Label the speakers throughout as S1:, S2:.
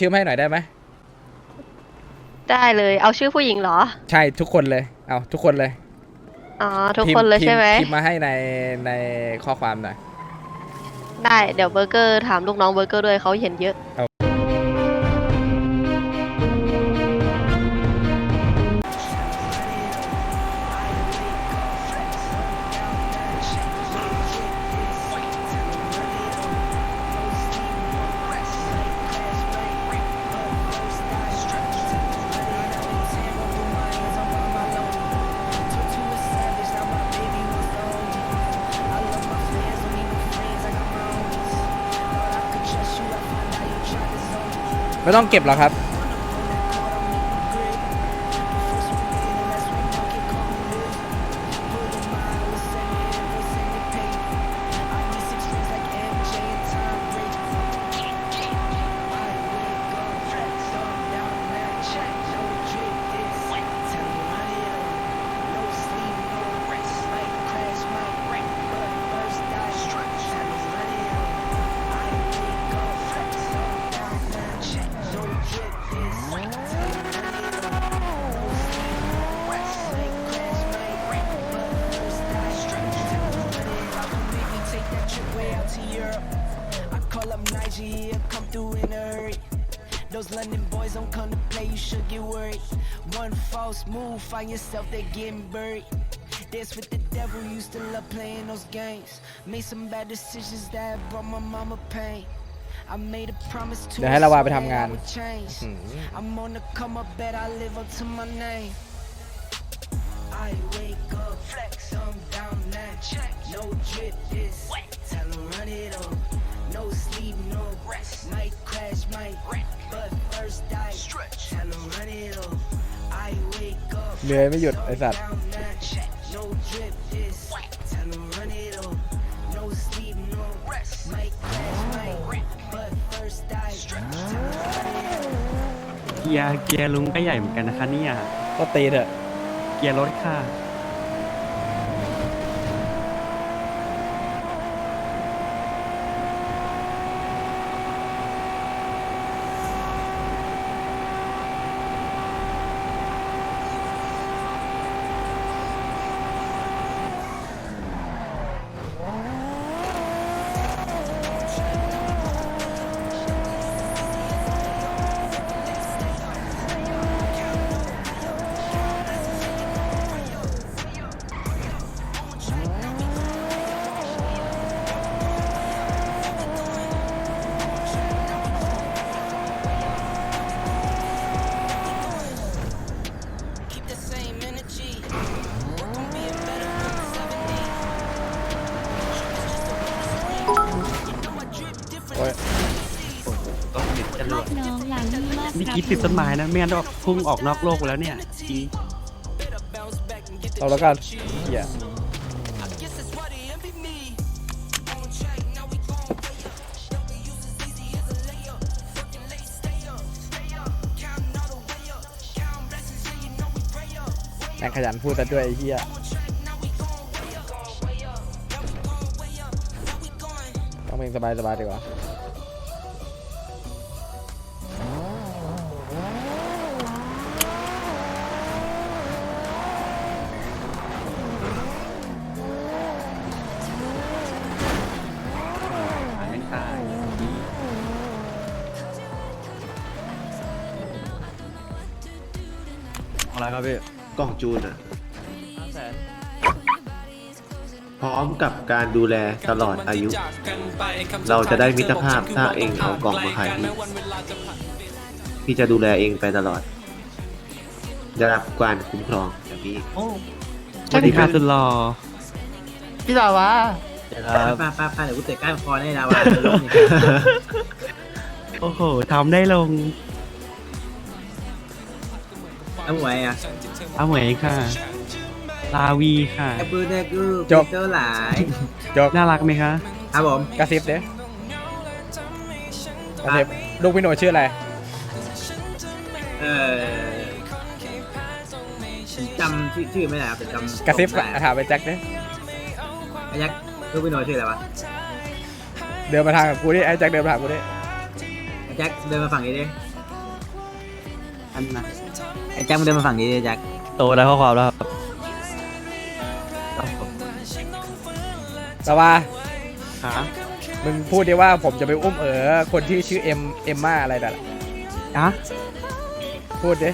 S1: ชื่อมาให้หน่อยได้ไหม
S2: ได้เลย เอาชื่อผู้หญิงเหรอ
S1: ใช่ทุกคนเลยเอาทุกคนเลย
S2: อ๋อ ทุก
S1: พิพ์
S2: คนเลย
S1: พิพ์
S2: ใช่ไหม
S1: พิมพ์มาให้ในในข้อความหน่อย
S2: ได้ เดี๋ยวเบอร์เกอร์ถามลูกน้องเบอร์เกอร์ด้วยเขาเห็นเยอะ
S1: ไม่ต้องเก็บหรอกครับ
S3: I call up Nigeria, come through in a hurry. Those London boys don't come to play, you should get worried. One false move, find yourself they getting buried. Dance with the devil, used to love playing those games. Made some bad decisions that brought my mama pain. I made a promise to
S1: เดี๋ยวให้ละวาไป
S3: her
S1: ทำงาน
S3: that I would change. I'm on the come up, bet I live up to my name. I wake up, flex, I'm down that check. No drip, this tell 'em run it up. No sleep, no rest. Might crash, might wreck. But first I stretch. Tell 'em run it up. I wake up,
S1: เหนื่อยไม่หยุดไอสัตว์
S3: down that check. No drip, this tell 'em run it up. No sleep, no rest. Might crash, might wreck. But first I stretch. Tell 'em run it up.
S4: เกียร์เกียร์ลุงก็ใหญ่เหมือนกันนะคะเนี่ย
S1: ก็ตีเถอะ
S4: เกียร์รถค่ะ ติดต้นไม้นะไม่งั้นออกพุ่งออกนอกโลกแล้วเนี่ยจริ
S1: เอาแล้วกันเหี้ยแต่งขยันพูดแต่ด้วยไอ้เหี้ยต้องเพลงสบายๆดีกว่า
S5: กล่องจูนอะพร้อมกับการดูแลตลอดอายุ เราจะได้มิตรภาพถ้าเองเอากล่องมาขายพี่พี่จะดูแลเองไปตลอดได้รับการคุ้มครองจากพี่
S4: สวัสดีค่ะสุดหล่อ
S6: พี่สาวะ
S5: ครับ
S6: ป้าป้าป้าเดี๋ยวกูเตะก้านคอให้ดาวาลงนี่
S4: โอ้โหทำได้ลง
S6: เอาหวยอะ
S4: เอาเหมยค่ะ ลาวีค่ะ
S6: ไอ้ปืนเนี่ยกู
S1: จบ
S6: เจ้าหลาย
S1: จบ
S4: น่ารักไหมคะ
S6: ครับผม
S1: กระซิบเด้กระซิบลูกพี่โหนชื่ออะไร
S6: เออผมจำชื่อชื่อไม่ได้ครับแต่จำ
S1: กระซิบ
S6: ได้
S1: ถามไปแจ็คเด้
S6: ไอ้ยักษ์ลูกพี่โนชื่ออะไรวะ
S1: เดินมาทางกับกูดิไอ้แจ็คเดินมาทางกูดิ
S6: ไแจ็คเดินมาฝั่งนี้ดิ
S4: อันนะ
S6: ไอ้แจ็คมึงเดินมาฝั่งนี้ดิแจ็ค
S4: โตได้ข้อความแล้วครับ
S1: สบาย
S4: ขา
S1: มึงพูดดิว่าผมจะไปอุ้มเอ๋อคนที่ชื่อเอ็มเอ็มมาอะไรนั่นอะ
S4: อะ
S1: พูดดิ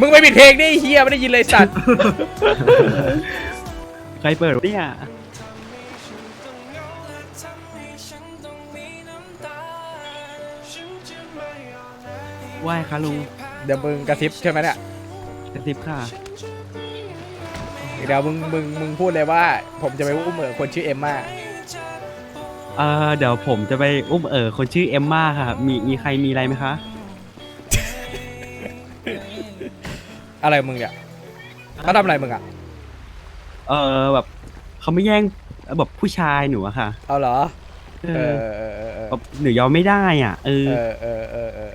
S1: มึงไม่ปิดเพลงดิไอ้เฮียไม่ได้ยินเลยสัตว์
S4: ใครเปิดเนี่ยว่ายคะลุง
S1: เดี๋ยวมึงกระซิบใช่ไหมเนี่ย
S4: กระซิบค่ะ
S1: เดี๋ยวมึงมึงมึงพูดเลยว่า ผมจะไปอุ้มเอ๋อคนชื่อเอ็มมา
S4: เออเดี๋ยวผมจะไปอุ้มเอ๋อคนชื่อเอมม่าค่ะ มีมีใครมีอะไรไหมคะ
S1: อะไรมึงเนี่ยเขาทำอะไรมึงอะ
S4: เออแบบเขาไม่แย่งแบบผู้ชายหนูอะค่ะ
S1: เอาเหรอ
S4: เอ
S1: เอ
S4: อ
S1: อเออเออเออ
S4: แบบหนูยอมไม่ได้อะเออ
S1: เออเออเออเออ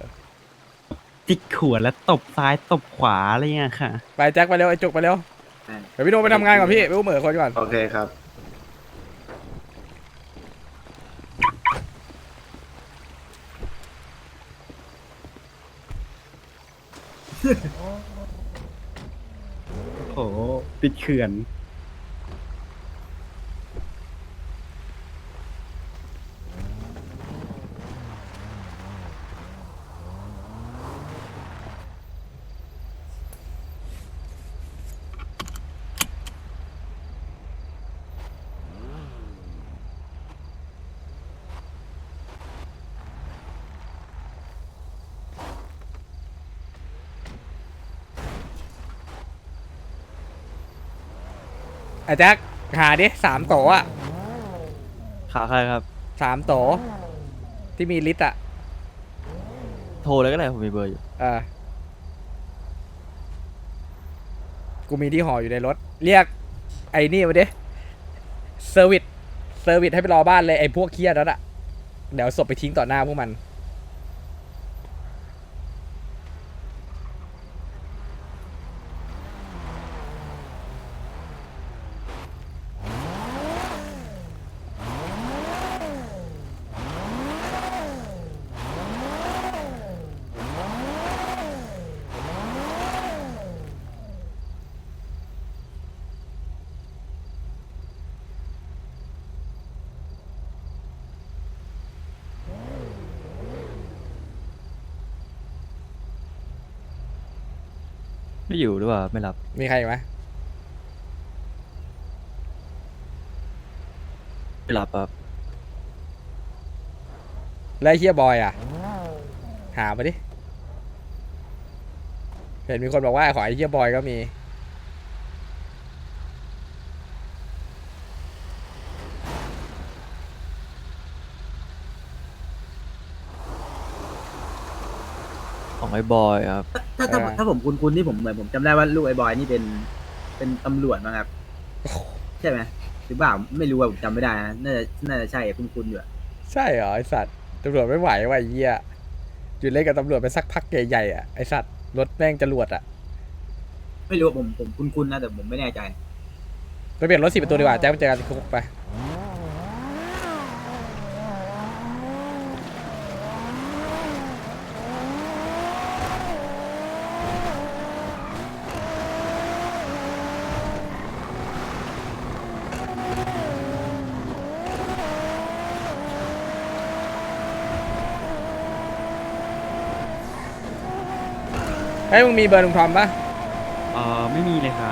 S4: จิกขวดแล้วตบซ้ายตบขวาอะไรเงี้ยค่ะ
S1: ไปแจ็คไปเร็วไอ้จุกไปเร็ว
S6: ใช่
S1: เดี๋ยวพี่โดไปทำงานก่อนพี่ไปอุ้มเอ๋อคนก่อน
S5: โอเคครับ
S4: โอ้โหปิดเขื่อน
S1: อ้แจ็คหาดิสามโตะอะ
S7: ขาใครครับ
S1: สามโตะที่มีลิตรอะ
S7: โทรเลยก็ได้ผมมีเบอร์อยู่
S1: เออกูมีที่ห่ออยู่ในรถ เรียก ไอ้นี่มาดิเซอร์วิสเซอร์วิสให้ไปรอบ้านเลยไอ้พวกเคียนั้นอะเดี๋ยวศพไปทิ้งต่อหน้าพวกมัน
S7: ไม่อยู่หรือเปล่าไม่รับ
S1: มีใครอีกไหม
S7: ไม่รับครับ
S1: แล้วไอ้เฮียบอยอะหามาดิ เห็นมีคนบอกว่าขอไอ้เฮียบอยก็มี
S7: ไอ้บอยครับ
S6: ถ้าถ้า
S1: เออ
S6: ถ้าผมคุ้นๆนี่ผมเหมือนผมจำได้ว่าลูกไอ้บอยนี่เป็นเป็นตำรวจมั้งครับ ใช่ไหมหรือเปล่าไม่รู้ว่าผมจำไม่ได้นะน่าจะน่าจะใช่คุ้นๆอยู่อะ
S1: ใช่เหรอไอสัตว์ตำรวจไม่ไหวว่ะไอ้เหี้ยอยู่เล่นกับตำรวจไปสักพักใหญ่ๆอะไอสัตว์รถแม่งจรวดอะ
S6: ไม่รู้ว่าผมผมคุ้นๆนะแต่ผมไม่แน่ใจ
S1: ไปเปลี่ยนรถสี่ประตูดีกว่าแจ็คไปเจอกันที่คุกไป เฮ้ยมึงมีเบอร์ลุงทอมปะ
S4: เออไม่มีเลยค่ะ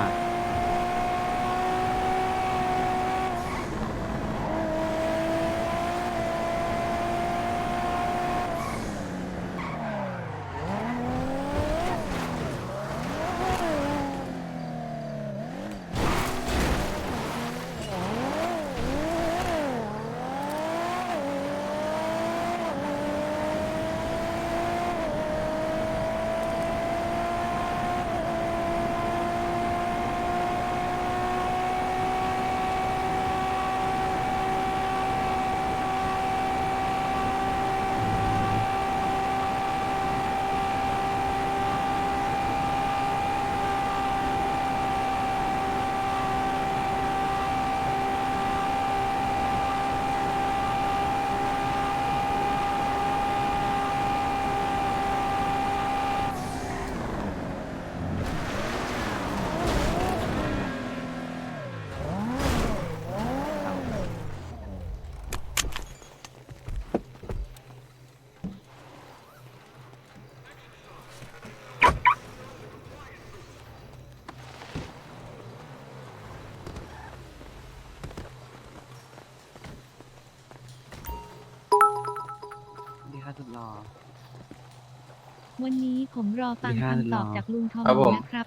S8: วันนี้ผมรอฟัง
S4: มีห้า
S8: คำตอบ
S4: เหรอ
S8: จากลุงทอม
S6: ครับผม
S8: นะครับ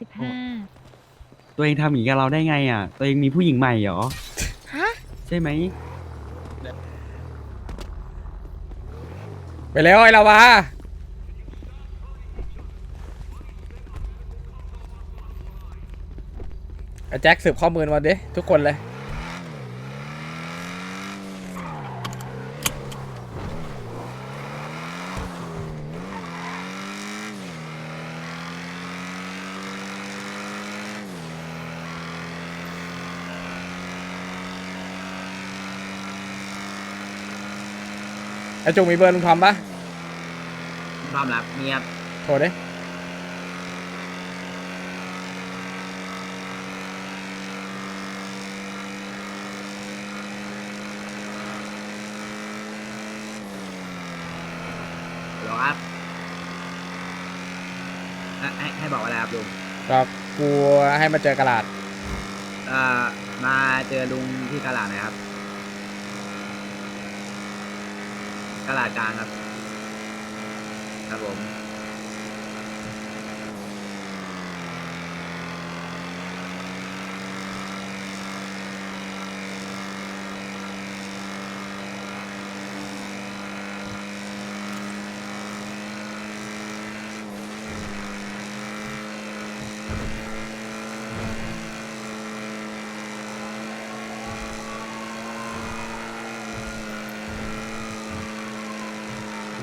S8: 555
S4: ตัวเองทำอย่างนี้กับเราได้ไงอะ ตัวเองมีผู้หญิงใหม่เหรอใช่ไหม
S1: ไปแล้วไอ้ลาวาไอ้แจ็คสืบข้อมูลมาดิทุกคนเลย ไอ้จุงมีเบอร์ลุงทอมปะ
S6: พร้อมรับเมียบ
S1: โทรดิ
S6: หรอครับอะให้ให้บอกว่าอะไรครับลุง
S1: ก็กูให้มาเจอกระดาษ
S6: เอ่อมาเจอลุงที่ตลาดหนะครับ ตลาดกลางครับ ครับผม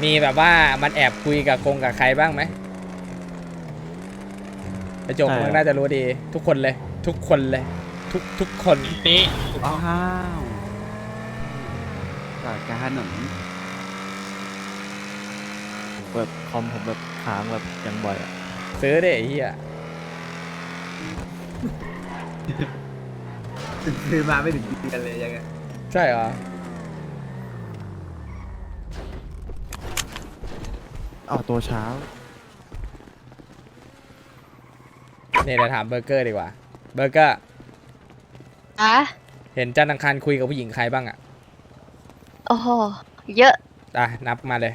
S1: มีแบบว่ามันแอบคุยกับกงกับใครบ้างไหมไอ้โจก
S7: ใช่
S1: มึงน่าจะรู้ดี ทุกคนเลย ทุกคนเลย ทุกทุกคน
S4: อ้าวจากการหนุน
S7: แบบคอมผมแบบค้างแบบยังบ่อยอะ
S1: ซื้อดิไอ้เหี้ย
S6: ซื้อมาไม่ถึงเดือนเลยยังไง
S1: ใช่เหรอ
S7: อ้าวตัวเช้า
S1: นี่เดี๋ยวถามเบอร์เกอร์ดีกว่า เบอร์เกอร์
S2: อะ
S1: เห็นจันทร์อังคารคุยกับผู้หญิงใครบ้างอะ
S2: โอ้โห เยอะ
S1: อะนับมาเลย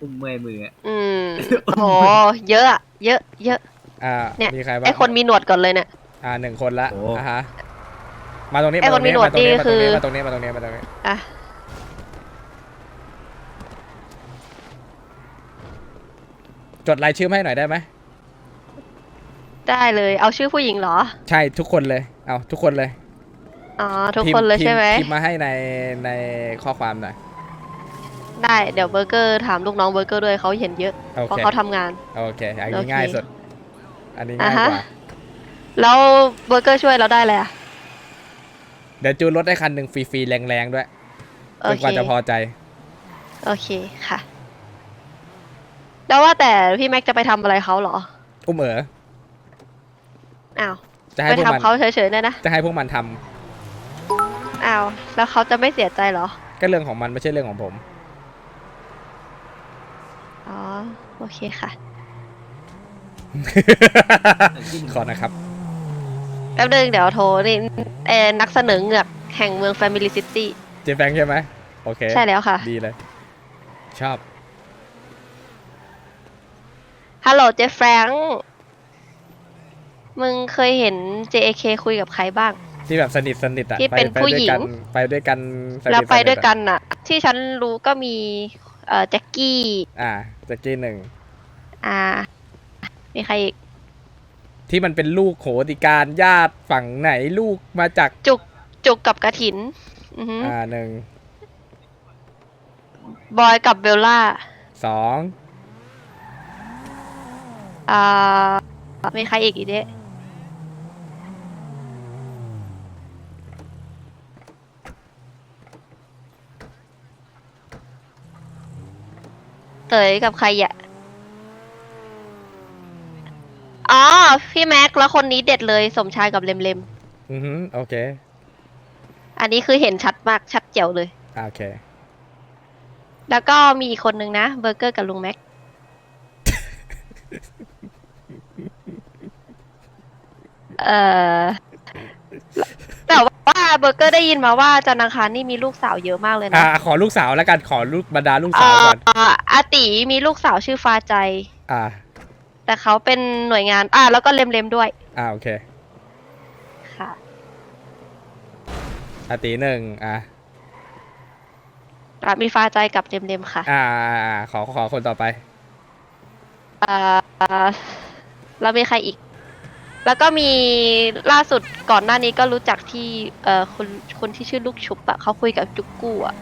S6: อุ้มเมื่อยมืออะ
S2: อืม โอ้โห เยอะอะเยอะ เยอะ
S1: อ่า
S2: เนี่ย
S1: มีใครบ้าง
S2: ไอคนมีหนวดก่อนเลยเนี่ย
S1: อ่าหนึ่งคนละ
S7: โอ้
S1: อะฮะ มาตรงนี้
S2: ไอ้
S1: มาตรงนี้
S2: คนมีหนวด
S1: มาตรงนี้
S2: นี่
S1: มาตรงนี้
S2: คือ
S1: มาตรงนี้มาตรงนี้มาตรงนี้
S2: อะ
S1: จดรายชื่อมาให้หน่อยได้ไหม
S2: ได้เลย เอาชื่อผู้หญิงเหรอ
S1: ใช่ทุกคนเลย เอาทุกคนเลย
S2: อ๋อ ทุกคนเลยใช่ไหม
S1: พิมพ์มาให้ในในข้อความหน่อย
S2: ได้ เดี๋ยวเบอร์เกอร์ถามลูกน้องเบอร์เกอร์ด้วยเขาเห็นเยอะ
S1: โอ
S2: เพราะ
S1: เค
S2: เขาทำงาน
S1: โอเคอัน
S2: โอ
S1: นี้
S2: เค
S1: ง่ายสุดอันนี้
S2: อ่า
S1: ง่าย
S2: ฮะ
S1: กว่า
S2: แล้วเบอร์เกอร์ช่วยเราได้เลยอะ
S1: เดี๋ยวจูนรถได้คันหนึ่งฟรีๆแรงๆด้วย
S2: โอ
S1: จน
S2: เค
S1: กว่าจะพอใจ
S2: โอเคค่ะ แล้วว่าแต่พี่แม็กจะไปทำอะไรเขาเหรอ
S1: อุ้มเอ๋อ
S2: อ้าว
S1: จะให้
S2: ไป
S1: พวก
S2: ทำ
S1: มัน
S2: เขาเฉยๆเนี่ยนะ
S1: จะให้พวกมันทำ
S2: อ้าว แล้วเขาจะไม่เสียใจเหรอ
S1: ก็เรื่องของมันไม่ใช่เรื่องของผม
S2: อ๋อ โอเคค่ะ
S1: ขอนะครับ
S2: แป๊บนึงเดี๋ยวโทรนี่เออนักเสนอเหงือกแห่งเมือง Family City
S1: เจแฟงใช่ไหมโอเค
S2: ใช่แล้วค่ะ
S1: ดีเลย ชอบ
S2: ฮัลโหลเจฟแฟรงค์มึงเคยเห็น JAK คุยกับใครบ้าง
S1: ที่แบบสนิทสนิทอะ
S2: ที่เป็น
S1: ไผู้
S2: หญิง
S1: ไปด้วยกันไปด้วยกันสนิท
S2: แล้วไป
S1: สทอะ
S2: ด้วยกันน่ะที่ฉันรู้ก็มี เอ่อแจ็คกี้
S1: อ่าแจ็กกี้หนึ่ง
S2: อ่า มีใครอีก
S1: ที่มันเป็นลูกโหติการญาติฝั่งไหนลูกมาจาก
S2: จุกจุกกับกระถิน อือหือ
S1: อ่าหนึ่ง
S2: บอยกับเบลล่า
S1: สอง
S2: อ่ามีใครอีกอีกเด้เต๋ยกับใครอะอ๋อ พี่แม็กซ์แล้วคนนี้เด็ดเลยสมชายกับเลมเลม
S1: อือฮึโอเค
S2: ๆอันนี้คือเห็นชัดมากชัดเจ๋วเลย
S1: อ่าโอเค
S2: แล้วก็มีอีกคนนึงนะเบอร์เกอร์กับลุงแม็ก เอ่อแต่ว่าเบอร์เกอร์ได้ยินมาว่าจันทร์อังคารนี่มีลูกสาวเยอะมากเลย
S1: อ่า
S2: นะ
S1: ขอลูกสาวแล้วกันขอลูกบรรดาลูก
S2: เอ่
S1: สาวก่อน
S2: ออาติมีลูกสาวชื่อฟ้าใจ
S1: อ่า
S2: แต่เขาเป็นหน่วยงาน อ่า แล้วก็เลมเลมๆด้วย
S1: อ่าโอเค
S2: ค่ะ
S1: อาตีหนึ่งอ่า
S2: อะมีฟ้าใจกับเลมเลมๆค่ะ
S1: อ่าอ่าอ่าขอขอคนต่อไป
S2: อ่าแล้วมีใครอีก แล้วก็มีล่าสุดก่อนหน้านี้ก็รู้จักที่เอ่อคนคนที่ชื่อลูกชุบอะเขาคุยกับจุกกู้อะ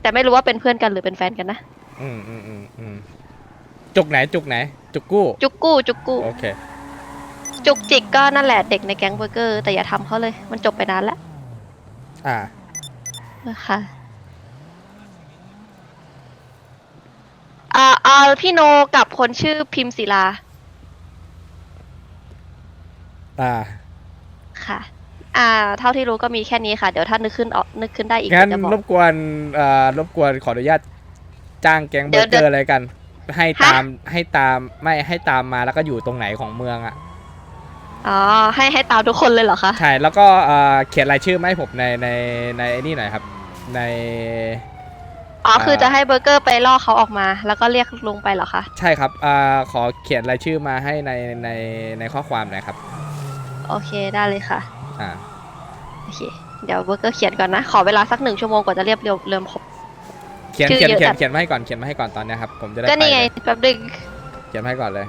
S2: แต่ไม่รู้ว่าเป็นเพื่อนกันหรือเป็นแฟนกันนะ
S1: อืมอืมอืมอืมจุกไหนจุกไหน จุกกู้
S2: จุกกู้จุกกู้
S1: โอเค
S2: จุกจิกก็นั่นแหละเด็กในแก๊งเบอร์เกอร์แต่อย่าทำเขาเลย มันจบไปนานแล้ว
S1: อ่า
S2: ค่ะอ่าอ่าพี่โนกับคนชื่อพิมพ์ศิลา
S1: อ่า
S2: ค่ะ อ่า เท่าที่รู้ก็มีแค่นี้ค่ะ เดี๋ยวถ้านึกขึ้นออกนึกขึ้นได้อีก
S1: งั้น
S2: เดี๋ยวจะบอก
S1: รบกวนเอ่อรบกวนขออนุญาตจ้างแก๊งเบ
S2: เดี๋
S1: อ
S2: ยว
S1: ร์เกอร์อะไรกัน ให้
S2: ฮะ
S1: ตามให้ตามไม่ให้ตามมาแล้วก็อยู่ตรงไหนของเมืองอะ
S2: อ๋อ ให้ให้ตามทุกคนเลยเหรอคะ
S1: ใช่แล้วก็เอ่อเขียนรายชื่อมาให้ผมในในในไอ้นี่หน่อยครับ ใน
S2: อ๋อ คือ
S1: อ่า
S2: จะให้เบอร์เกอร์ไปล่อเขาออกมา แล้วก็เรียกลุงไปเหรอคะ
S1: ใช่ครับอ่าขอเขียนรายชื่อมาให้ในในในข้อความหน่อยครับ
S2: โอเคได้เลยค่ะ
S1: อ่า
S2: โอเค เดี๋ยวเบอร์เกอร์เขียนก่อนนะ ขอเวลาสักหนึ่งชั่วโมงกว่าจะเรียบเรียงเริ่มครบ
S1: เขียน
S2: ชื่อ
S1: เขียน
S2: เยอะ
S1: เขีย
S2: จั
S1: น
S2: ด
S1: เขียนมาให้ก่อนเขียนมาให้ก่อนตอนเนี้ยครับผมจะได้
S2: ก็
S1: ไป
S2: นี่ไง
S1: เลย
S2: แป๊บนึง
S1: เขียนมาให้ก่อนเลย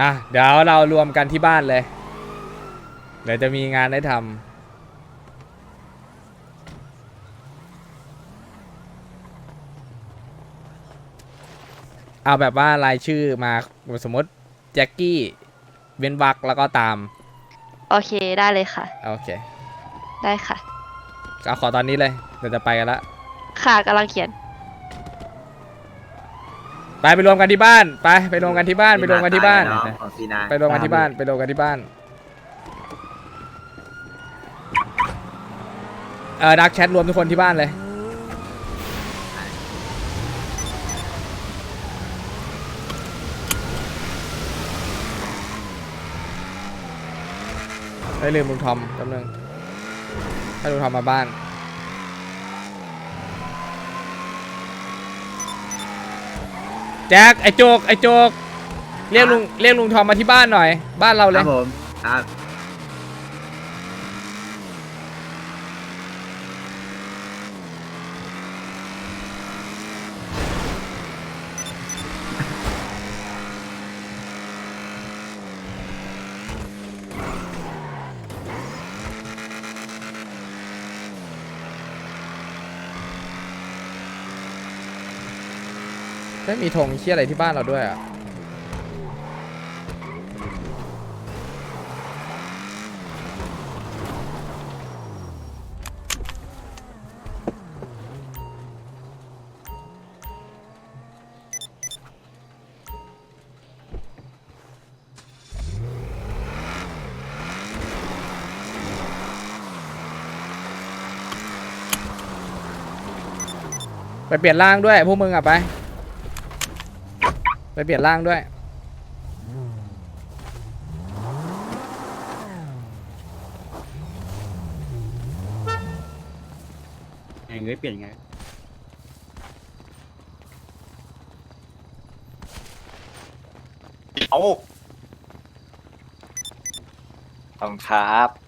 S1: อะเดี๋ยวเรารวมกันที่บ้านเลย เดี๋ยวจะมีงานได้ทำ เอาแบบว่ารายชื่อมาสมมติแจ็คกี้เวนวักแล้วก็ตาม
S2: โอเคได้เลยค่ะ
S1: โอเค
S2: ได้ค่ะ
S1: เอาขอตอนนี้เลยเดี๋ยวจะไปกันละ
S2: ค่ะกำลังเขียน
S1: ไปไปรวมกันที่บ้านไปไปรวมกันที่บ้านไปรวมกันที่บ้าน
S6: น้องของซีนา
S1: ไปรวมกันที่บ้านไปรวมกันที่บ้านเออดักแชทรวมทุกคนที่บ้านเลย ได้ลืมลุงทอมจำหนึ่งให้ลุงทอมมาบ้าน แจ็คไอ้โจกไอ้โจกเรียกลุงเรียกลุงทอมมาที่บ้านหน่อย บ้านเราเลค
S6: รั
S1: ย
S6: บผมครับ
S1: ไม่มีธงเชี่ยอะไรที่บ้านเราด้วยอะไปเปลี่ยนร่างด้วยพวกมึงอะไป ไปเปลี่ยนร่างด้วย
S4: ไงเงยเปลี่ยนไง
S8: เอาขอบคุณครับ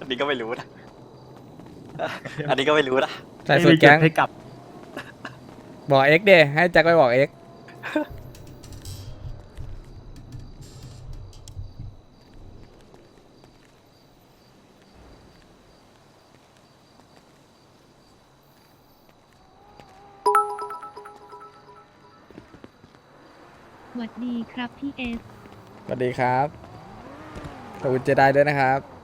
S8: อั นนี้ก็ไม่รู้นะ อันนี้ก็ไม่รู้นะ
S1: ใส่สูตรแก๊ง
S4: ให้กลับ
S1: บอกเอ็กเดให้แจ็คไปบอกเอ็ก
S9: วัสดีครับพี่เอส
S1: สวัสดีครับขอบคุณเจไดด้วยนะครับ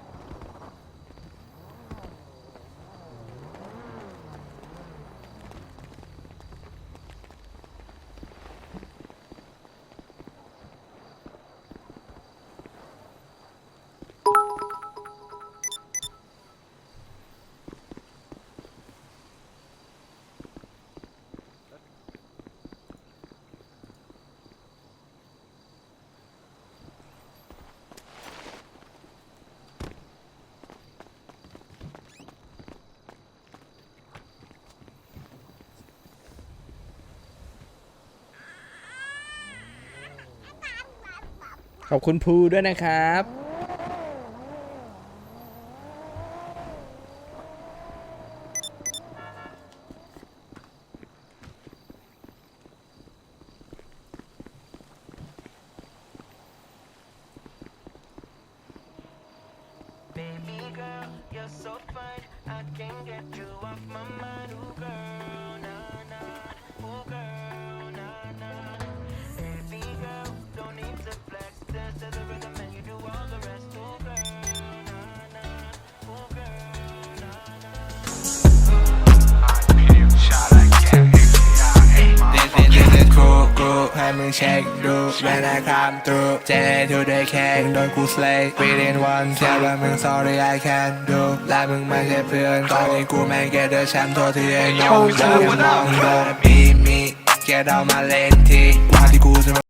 S1: ขอบคุณภูด้วยนะครับ
S3: Baby girl, you're so fine. I can't get you off my mind. Ooh, girl,
S10: กูกูให้มึงเช็คดูเวลาคำตูเจทูได้แค่โดนกูสเลย์ within one แค่ว่ามึง sorry I can do และมึงไม่ใช่เพื่อนตอนนี้กูแม่งแกเดอแชมป์ตัวที่ไอ้น้องจะยังมองเดินมีมีแกเดามาเล่นทีว่าที่กูจะ